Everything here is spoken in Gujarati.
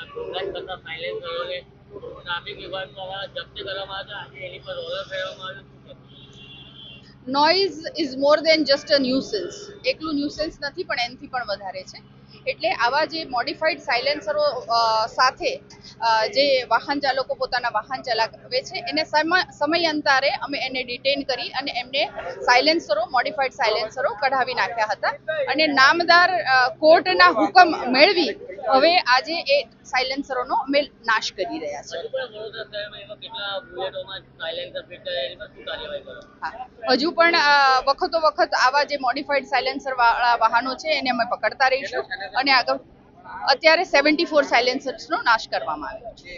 આવ્યું noise is more than just a nuisance એકલું ન્યુસન્સ નથી, પણ એનથી પણ વધારે છે. એટલે આવા જે મોડિફાઈડ સાયલેન્સરો સાથે જે વાહન ચાલકો પોતાના વાહન ચલાવે છે, એને સમ- સમયાંતરે અમે એને ડિટેન કરી અને એમને સાયલેન્સરો મોડિફાઈડ સાયલેન્સરો કઢાવી નાખ્યા હતા. અને નામદાર કોર્ટના હુકમ મેળવી હવે આજે એ સાયલેન્સરોનો અમે નાશ કરી રહ્યા છીએ. હજુ પણ વખતો વખત આવા જે મોડિફાઈડ સાયલેન્સર વાળા વાહનો છે એને અમે પકડતા રહીશું અને આગળ અત્યારે સેવન્ટી ફોર સાયલેન્સર્સનો નાશ કરવામાં આવ્યો છે.